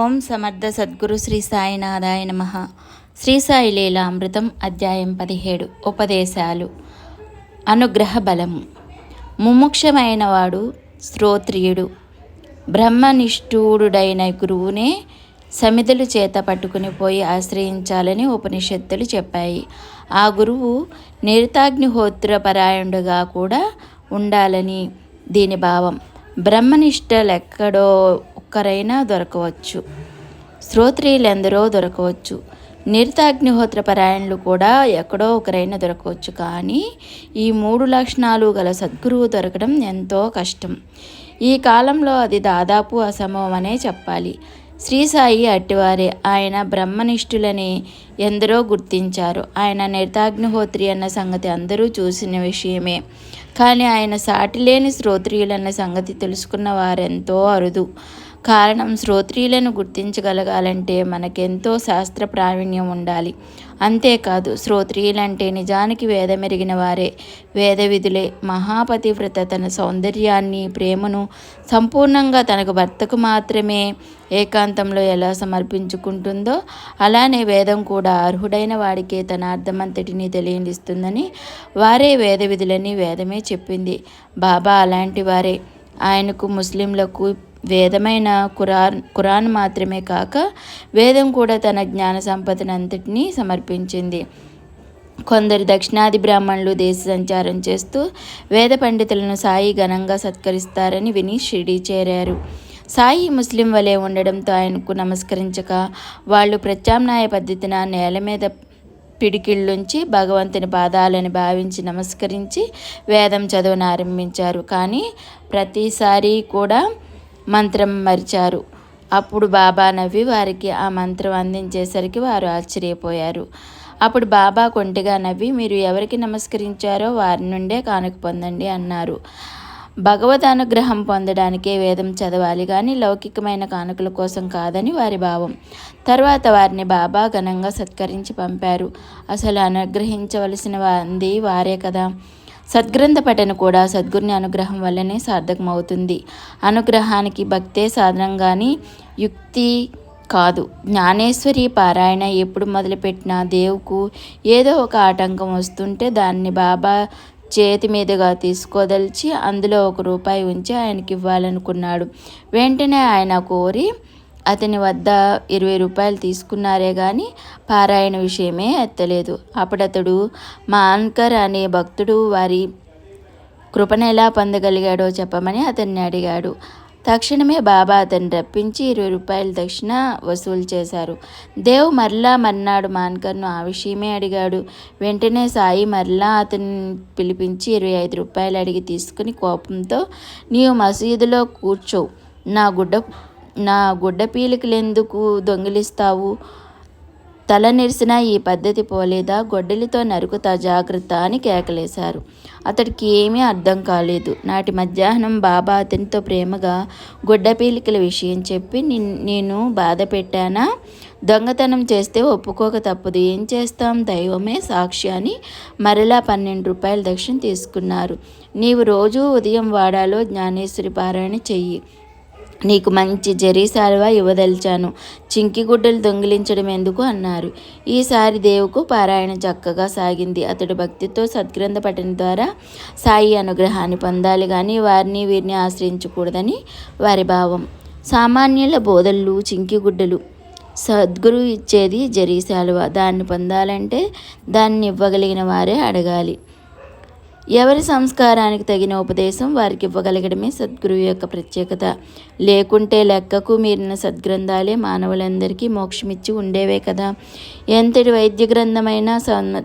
ఓం సమర్థ సద్గురు శ్రీ సాయినాథాయ నమ. శ్రీ సాయి లీలామృతం అధ్యాయం పదిహేడు. ఉపదేశాలు. అనుగ్రహ బలము. ముముక్షమైన వాడు శ్రోత్రియుడు బ్రహ్మనిష్ఠుడైన గురువునే సమిధులు చేత పట్టుకుని పోయి ఆశ్రయించాలని ఉపనిషత్తులు చెప్పాయి. ఆ గురువు నిరతాగ్నిహోత్ర పరాయణుడుగా కూడా ఉండాలని దీని భావం. బ్రహ్మనిష్టలెక్కడో ఒక్కరైనా దొరకవచ్చు. శ్రోత్రియులెందరో దొరకవచ్చు. నిరతాగ్నిహోత్ర పరాయణులు కూడా ఎక్కడో ఒకరైనా దొరకవచ్చు. కానీ ఈ మూడు లక్షణాలు గల సద్గురువు దొరకడం ఎంతో కష్టం. ఈ కాలంలో అది దాదాపు అసంభవమనే చెప్పాలి. శ్రీ సాయి అట్టివారే. ఆయన బ్రహ్మనిష్ఠులని ఎందరో గుర్తించారు. ఆయన నిర్తాగ్నిహోత్రి అన్న సంగతి అందరూ చూసిన విషయమే. కానీ ఆయన సాటిలేని శ్రోత్రియులన్న సంగతి తెలుసుకున్న వారెంతో అరుదు. కారణం శ్రోత్రియులను గుర్తించగలగాలంటే మనకెంతో శాస్త్ర ప్రావీణ్యం ఉండాలి. అంతేకాదు శ్రోత్రియులంటే నిజానికి వేదమెరిగిన వారే. వేద విధులే మహాపతివ్రత తన సౌందర్యాన్ని ప్రేమను సంపూర్ణంగా తనకు భర్తకు మాత్రమే ఏకాంతంలో ఎలా సమర్పించుకుంటుందో అలానే వేదం కూడా అర్హుడైన వాడికే తన అర్థమంతటిని తెలియనిస్తుందని వారే వేద విధులని వేదమే చెప్పింది. బాబా అలాంటి వారే. ఆయనకు ముస్లింలకు వేదమైన కురాన్ కురాన్ మాత్రమే కాక వేదం కూడా తన జ్ఞాన సంపదనంతటినీ సమర్పించింది. కొందరు దక్షిణాది బ్రాహ్మణులు దేశ సంచారం చేస్తూ వేద పండితులను సాయి ఘనంగా సత్కరిస్తారని విని షిరిడీ చేరారు. సాయి ముస్లిం వలె ఉండడంతో ఆయనకు నమస్కరించక వాళ్ళు ప్రత్యామ్నాయ పద్ధతిన నేల మీద పిడికిళ్ళుంచి భగవంతుని పాదాలని భావించి నమస్కరించి వేదం చదువును ఆరంభించారు కానీ ప్రతిసారి కూడా మంత్రం మరిచారు. అప్పుడు బాబా నవ్వి వారికి ఆ మంత్రం అందించేసరికి వారు ఆశ్చర్యపోయారు. అప్పుడు బాబా కొంటిగా నవ్వి మీరు ఎవరికి నమస్కరించారో వారి నుండే కానుక పొందండి అన్నారు. భగవద్ అనుగ్రహం పొందడానికే వేదం చదవాలి కానీ లౌకికమైన కానుకల కోసం కాదని వారి భావం. తర్వాత వారిని బాబా ఘనంగా సత్కరించి పంపారు. అసలు అనుగ్రహించవలసిన వాంది వారే కదా. సద్గ్రంథ పఠన కూడా సద్గురుని అనుగ్రహం వల్లనే సార్థకమవుతుంది. అనుగ్రహానికి భక్తే సాధనం కానీ యుక్తి కాదు. జ్ఞానేశ్వరి పారాయణ ఎప్పుడు మొదలుపెట్టినా దేవుకు ఏదో ఒక ఆటంకం వస్తుంటే దాన్ని బాబా చేతి మీదుగా తీసుకోదలిచి అందులో ఒక రూపాయి ఉంచి ఆయనకి ఇవ్వాలనుకున్నాడు వెంటనే ఆయన కోరి అతని వద్ద ఇరవై రూపాయలు తీసుకున్నారే కానీ పారాయణ విషయమే ఎత్తలేదు. అప్పుడతడు మాన్కర్ అనే భక్తుడు వారి కృపను ఎలా పొందగలిగాడో చెప్పమని అతన్ని అడిగాడు. తక్షణమే బాబా అతన్ని రప్పించి ఇరవై రూపాయల దక్షిణ వసూలు చేశారు. దేవ్ మరలా మర్నాడు మాన్కర్ను ఆ విషయమే అడిగాడు. వెంటనే సాయి మరలా అతన్ని పిలిపించి ఇరవై ఐదు రూపాయలు అడిగి తీసుకుని కోపంతో నీవు మసీదులో కూర్చో. నా గుడ్డ నా గుడ్డ పీలికలెందుకు దొంగిలిస్తావు? తల నెరిసిన ఈ పద్ధతి పోలేదా? గొడ్డలితో నరుకుతా జాగ్రత్త అని కేకలేశారు. అతడికి ఏమీ అర్థం కాలేదు. నాటి మధ్యాహ్నం బాబా అతనితో ప్రేమగా గుడ్డ పీలికల విషయం చెప్పి నేను బాధ పెట్టానా? దొంగతనం చేస్తే ఒప్పుకోక తప్పదు. ఏం చేస్తాం? దైవమే సాక్షి అని మరలా పన్నెండు రూపాయల దక్షిణ తీసుకున్నారు. నీవు రోజూ ఉదయం వాడాలో జ్ఞానేశ్వరి పారాయణ చెయ్యి. నీకు మంచి జరీ సాల్వా ఇవ్వదలిచాను. చింకి గుడ్డలు దొంగిలించడం ఎందుకు అన్నారు. ఈసారి దేవుకు పారాయణ చక్కగా సాగింది. అతడు భక్తితో సద్గ్రంథ పఠన ద్వారా సాయి అనుగ్రహాన్ని పొందాలి కానీ వారిని వీరిని ఆశ్రయించకూడదని వారి భావం. సామాన్యుల బోధళ్ళు చింకి గుడ్డలు. సద్గురు ఇచ్చేది జరీ సాల్వా. దాన్ని పొందాలంటే దాన్ని ఇవ్వగలిగిన వారే అడగాలి. ఎవరి సంస్కారానికి తగిన ఉపదేశం వారికి ఇవ్వగలగడమే సద్గురువు యొక్క ప్రత్యేకత. లేకుంటే లెక్కకు మీరిన సద్గ్రంథాలే మానవులందరికీ మోక్షమిచ్చి ఉండేవే కదా. ఎంతటి వైద్య గ్రంథమైనా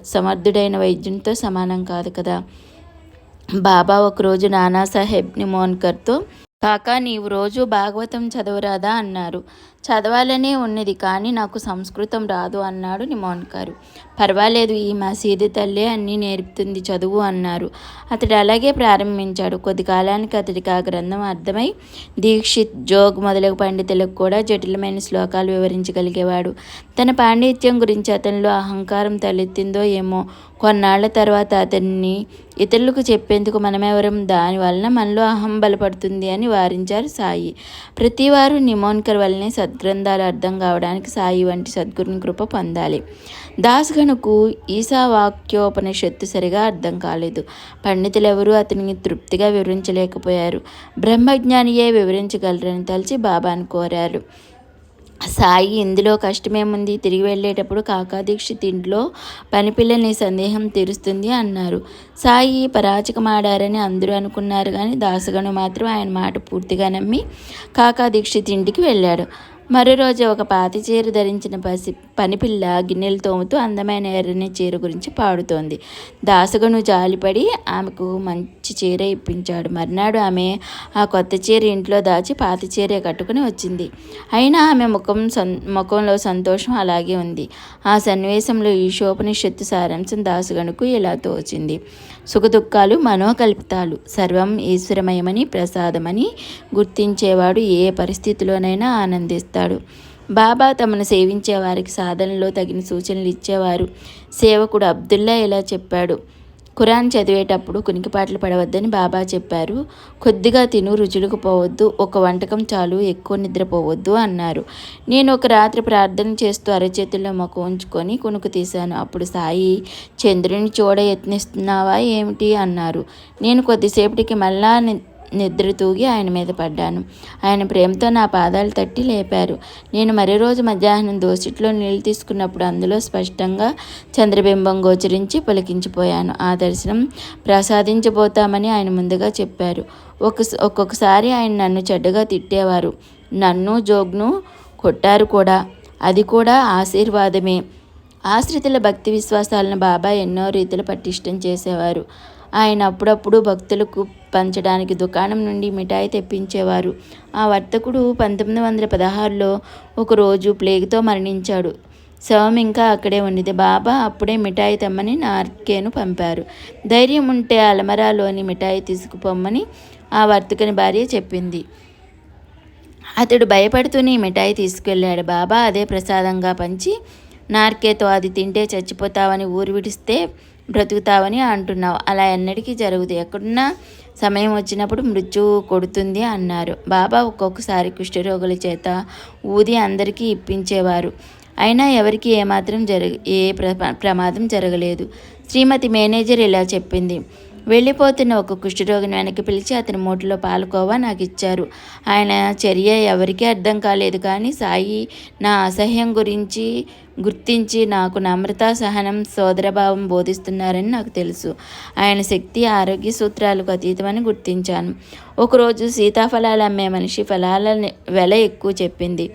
సమర్థుడైన వైద్యునితో సమానం కాదు కదా. బాబా ఒకరోజు నానాసాహెబ్ నిమోన్కర్తో కాక నీవు రోజు భాగవతం చదవరాదా? అన్నారు. చదవాలనే ఉన్నది కానీ నాకు సంస్కృతం రాదు అన్నాడు నిమోన్కారు పర్వాలేదు ఈ మసీదు తల్లే అన్నీ నేర్పుతుంది చదువు అన్నారు. అతడు అలాగే ప్రారంభించాడు. కొద్ది కాలానికి అతడికి ఆ గ్రంథం అర్థమై దీక్షిత్ జోగ్ మొదలగు పండితులకు కూడా జటిలమైన శ్లోకాలు వివరించగలిగేవాడు. తన పాండిత్యం గురించి అతనిలో అహంకారం తలెత్తిందో ఏమో కొన్నాళ్ళ తర్వాత అతన్ని ఇతరులకు చెప్పేందుకు మనమెవరం? దానివలన మనలో అహం బలపడుతుంది అని వారించారు సాయి. ప్రతివారు నిమోన్కర్ వల్లనే గ్రంథాలు అర్థం కావడానికి సాయి వంటి సద్గురుని కృప పొందాలి. దాస్గణకు ఈశావాక్యోపనిషత్తు సరిగా అర్థం కాలేదు. పండితులెవరూ అతనికి తృప్తిగా వివరించలేకపోయారు. బ్రహ్మజ్ఞానియే వివరించగలరని తలిచి బాబాను కోరారు. సాయి ఇందులో కష్టమేముంది? తిరిగి వెళ్ళేటప్పుడు కాకాదీక్షిత్ ఇంట్లో పనిపిల్లని సందేహం తీరుస్తుంది అన్నారు. సాయి పరాచకమాడారని అందరూ అనుకున్నారు కానీ దాసగను మాత్రం ఆయన మాట పూర్తిగా నమ్మి కాకాదీక్షిత్ ఇంటికి వెళ్ళాడు. మరో రోజు ఒక పాతి చీర ధరించిన పసి పనిపిల్ల గిన్నెలు తోముతూ అందమైన ఎర్రని చీర గురించి పాడుతోంది. దాసగను జాలిపడి ఆమెకు మంచి చీర ఇప్పించాడు. మర్నాడు ఆమె ఆ కొత్త చీర ఇంట్లో దాచి పాత చీర కట్టుకుని వచ్చింది. అయినా ఆమె ముఖం సం ముఖంలో సంతోషం అలాగే ఉంది. ఆ సన్నివేశంలో ఈ శోపనిషత్తు సారాంశం దాసగనుకు ఇలా తోచింది. సుఖదుఖాలు మనోకల్పితాలు. సర్వం ఈశ్వరమయమని ప్రసాదమని గుర్తించేవాడు ఏ పరిస్థితిలోనైనా ఆనందిస్తాడు. బాబా తమను సేవించే వారికి సాధనలో తగిన సూచనలు ఇచ్చేవారు. సేవకుడు అబ్దుల్లా ఇలా చెప్పాడు. ఖురాన్ చదివేటప్పుడు కునికిపాట్లు పడవద్దని బాబా చెప్పారు. కొద్దిగా తిను రుచులకు పోవద్దు ఒక వంటకం చాలు ఎక్కువ నిద్రపోవద్దు అన్నారు. నేను ఒక రాత్రి ప్రార్థన చేస్తూ అరచేతుల్లో మొక్క ఉంచుకొని కునుకు తీశాను. అప్పుడు సాయి చంద్రుని చూడ యత్నిస్తున్నావా ఏమిటి? అన్నారు. నేను కొద్దిసేపటికి మళ్ళా నిద్ర తూగి ఆయన మీద పడ్డాను. ఆయన ప్రేమతో నా పాదాలు తట్టి లేపారు. నేను మరో రోజు మధ్యాహ్నం దోసిట్లో నీళ్ళు తీసుకున్నప్పుడు అందులో స్పష్టంగా చంద్రబింబం గోచరించి పలికించిపోయాను. ఆ దర్శనం ప్రసాదించబోతామని ఆయన ముందుగా చెప్పారు. ఒక ఒక్కొక్కసారి ఆయన నన్ను చెడ్డగా తిట్టేవారు. నన్ను జోగ్ను కొట్టారు కూడా. అది కూడా ఆశీర్వాదమే. ఆశ్రితుల భక్తి విశ్వాసాలను బాబా ఎన్నో రీతిలో పటిష్టం చేసేవారు. ఆయన అప్పుడప్పుడు భక్తులకు పంచడానికి దుకాణం నుండి మిఠాయి తెప్పించేవారు. ఆ వర్తకుడు పంతొమ్మిది వందల పదహారులో ఒకరోజు ప్లేగ్తో మరణించాడు. శవం ఇంకా అక్కడే ఉన్నది. బాబా అప్పుడే మిఠాయి తెమ్మని నార్కేను పంపారు. ధైర్యం ఉంటే అలమరాలోని మిఠాయి తీసుకుపోమ్మని ఆ వర్తకుని భార్య చెప్పింది. అతడు భయపడుతూనే మిఠాయి తీసుకెళ్ళాడు. బాబా అదే ప్రసాదంగా పంచి నార్కేతో అది తింటే చచ్చిపోతావని ఊరు విడిస్తే బ్రతుకుతావని అంటున్నావు. అలా ఎన్నటికీ జరుగుతుంది ఎక్కడున్నా సమయం వచ్చినప్పుడు మృత్యు కొడుతుంది అన్నారు. బాబా ఒక్కొక్కసారి కుష్ఠరోగుల చేత ఊది అందరికీ ఇప్పించేవారు. అయినా ఎవరికి ఏమాత్రం జరగ ఏ ప్రమాదం జరగలేదు. శ్రీమతి మేనేజర్ ఇలా చెప్పింది. వెళ్ళిపోతున్న ఒక కుష్ఠరోగిని వెనక్కి పిలిచి అతని మూటలో పాలుకోవా నాకు ఇచ్చారు. ఆయన చర్య ఎవరికీ అర్థం కాలేదు కానీ సాయి నా అసహ్యం గురించి గుర్తించి నాకు నమ్రత సహనం సోదరభావం బోధిస్తున్నారని నాకు తెలుసు. ఆయన శక్తి ఆరోగ్య సూత్రాలకు అతీతమని గుర్తించాను. ఒకరోజు సీతాఫలాలు అమ్మే మనిషి ఫలాల వెల ఎక్కువ చెప్పింది.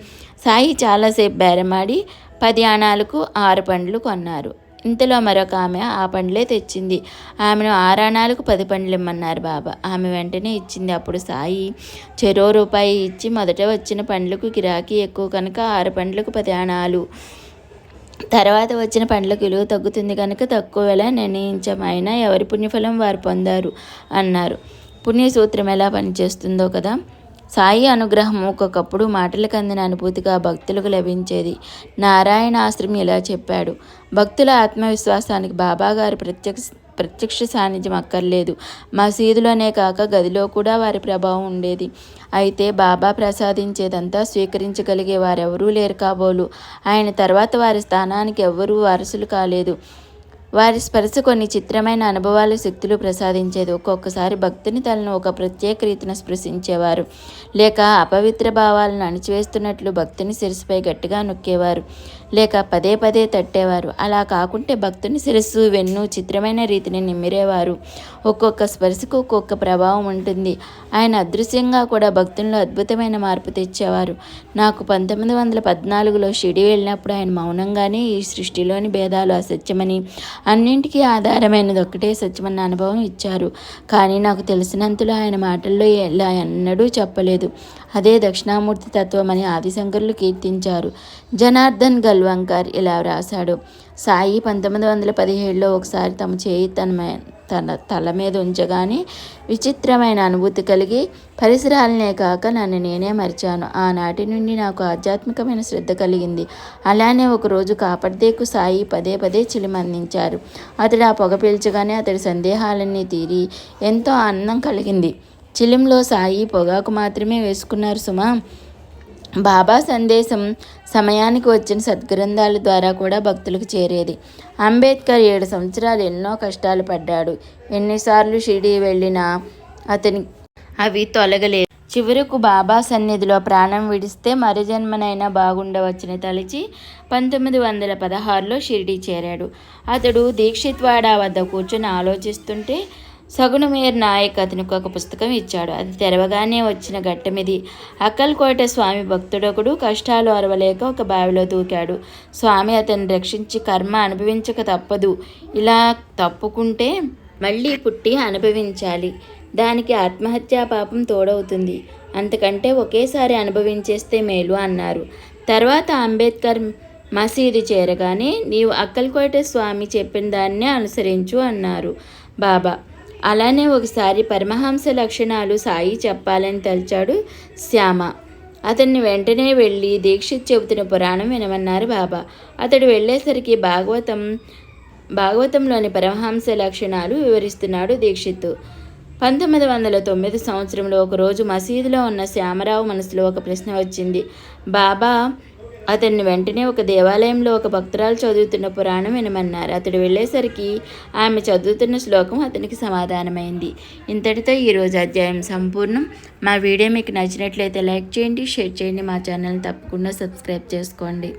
సాయి చాలాసేపు బేరమాడి పది ఆణాలకు ఆరు పండ్లు కొన్నారు. ఇంతలో మరొక ఆమె ఆ పండ్లే తెచ్చింది. ఆమెను ఆరాణాలకు పది పండ్లు ఇమ్మన్నారు బాబా. ఆమె వెంటనే ఇచ్చింది అప్పుడు సాయి. చెరో రూపాయి ఇచ్చి మొదట వచ్చిన పండ్లకు గిరాకీ ఎక్కువ కనుక ఆరు పండ్లకు పది ఆణాలు తర్వాత వచ్చిన పండ్లకు విలువ తగ్గుతుంది కనుక తక్కువ వెల నిర్ణయించాం అయినా ఎవరి పుణ్యఫలం వారు పొందారు అన్నారు. పుణ్యసూత్రం ఎలా పనిచేస్తుందో కదా? సాయి అనుగ్రహం ఒక్కొక్కప్పుడు మాటలకు అందిన అనుభూతిగా భక్తులకు లభించేది. నారాయణ ఆశ్రమం ఇలా చెప్పాడు. భక్తుల ఆత్మవిశ్వాసానికి బాబాగారు ప్రత్యక్ష ప్రత్యక్ష సాన్నిధ్యం అక్కర్లేదు. మసీదులోనే కాక గదిలో కూడా వారి ప్రభావం ఉండేది. అయితే బాబా ప్రసాదించేదంతా స్వీకరించగలిగే వారెవరూ లేరు కాబోలు. ఆయన తర్వాత వారి స్థానానికి ఎవ్వరూ వారసులు కాలేదు. వారి స్పర్శ కొన్ని చిత్రమైన అనుభవాలు శక్తులు ప్రసాదించేది. ఒక్కొక్కసారి భక్తుని తలను ఒక ప్రత్యేక రీతిన స్పృశించేవారు. లేక అపవిత్ర భావాలను అణిచివేస్తున్నట్లు భక్తుని శిరస్సుపై గట్టిగా నొక్కేవారు. లేక పదే పదే తట్టేవారు. అలా కాకుంటే భక్తుని శిరస్సు వెన్ను చిత్రమైన రీతిని నిమ్మిరేవారు. ఒక్కొక్క స్పర్శకు ఒక్కొక్క ప్రభావం ఉంటుంది. ఆయన అదృశ్యంగా కూడా భక్తుల్లో అద్భుతమైన మార్పు తెచ్చేవారు. నాకు పంతొమ్మిది వందల పద్నాలుగులో షిడి వెళ్ళినప్పుడు ఆయన మౌనంగానే ఈ సృష్టిలోని భేదాలు అసత్యమని అన్నింటికీ ఆధారమైనది ఒక్కటే సత్యమన్న అనుభవం ఇచ్చారు. కానీ నాకు తెలిసినంతలో ఆయన మాటల్లో ఇలా ఎన్నడూ చెప్పలేదు. అదే దక్షిణామూర్తి తత్వం అని ఆదిశంకరులు కీర్తించారు. జనార్దన్ గల్వంకర్ ఇలా వ్రాశాడు. సాయి పంతొమ్మిది వందల పదిహేడులో ఒకసారి తమ చేయి తన తన తల మీద ఉంచగానే విచిత్రమైన అనుభూతి కలిగి పరిసరాలనే కాక నన్ను నేనే మరిచాను. ఆనాటి నుండి నాకు ఆధ్యాత్మికమైన శ్రద్ధ కలిగింది. అలానే ఒకరోజు కాపర్దేకు సాయి పదే పదే చిలిమందించారు. అతడు ఆ పొగ పీల్చగానే అతడి సందేహాలన్నీ తీరి ఎంతో ఆనందం కలిగింది. చిలింలో సాయి పొగాకు మాత్రమే వేసుకున్నారు సుమా. బాబా సందేశం సమయానికి వచ్చిన సద్గ్రంథాల ద్వారా కూడా భక్తులకు చేరేది. అంబేద్కర్ ఏడు సంవత్సరాలు ఎన్నో కష్టాలు పడ్డాడు. ఎన్నిసార్లు షిరిడి వెళ్ళినా అతని అవి తొలగలేదు. చివరకు బాబా సన్నిధిలో ప్రాణం విడిస్తే మరుజన్మనైనా బాగుండవచ్చని తలిచి పంతొమ్మిది వందల పదహారులో షిరిడి చేరాడు. అతడు దీక్షిత్వాడ వద్ద కూర్చొని ఆలోచిస్తుంటే సగుణమేర్ నాయక్ అతనికి ఒక పుస్తకం ఇచ్చాడు. అది తెరవగానే వచ్చిన ఘట్టమిది. అక్కల్కోట స్వామి భక్తుడొకడు కష్టాలు అరవలేక ఒక బావిలో దూకాడు. స్వామి అతన్ని రక్షించి కర్మ అనుభవించక తప్పదు. ఇలా తప్పుకుంటే మళ్ళీ పుట్టి అనుభవించాలి. దానికి ఆత్మహత్యా పాపం తోడవుతుంది. అంతకంటే ఒకేసారి అనుభవించేస్తే మేలు అన్నారు. తర్వాత అంబేద్కర్ మసీదు చేరగానే నీవు అక్కల్కోట స్వామి చెప్పిన దాన్నే అనుసరించు అన్నారు. బాబా అలానే ఒకసారి పరమహంస లక్షణాలు సాయి చెప్పాలని తలిచాడు శ్యామ. అతన్ని వెంటనే వెళ్ళి దీక్షిత్ చెబుతున్న పురాణం వినమన్నారు బాబా. అతడు వెళ్ళేసరికి భాగవతం భాగవతంలోని పరమహంస లక్షణాలు వివరిస్తున్నాడు దీక్షిత్. పంతొమ్మిది వందల తొమ్మిది సంవత్సరంలో ఒకరోజు మసీదులో ఉన్న శ్యామరావు మనసులో ఒక ప్రశ్న వచ్చింది. బాబా అతన్ని వెంటనే ఒక దేవాలయంలో ఒక భక్తురాలు చదువుతున్న పురాణం వినమన్నారు. అతడు వెళ్ళేసరికి ఆమె చదువుతున్న శ్లోకం అతనికి సమాధానమైంది. ఇంతటితో ఈరోజు అధ్యాయం సంపూర్ణం. మా వీడియో మీకు నచ్చినట్లయితే లైక్ చేయండి షేర్ చేయండి మా ఛానల్ని తప్పకుండా సబ్స్క్రైబ్ చేసుకోండి.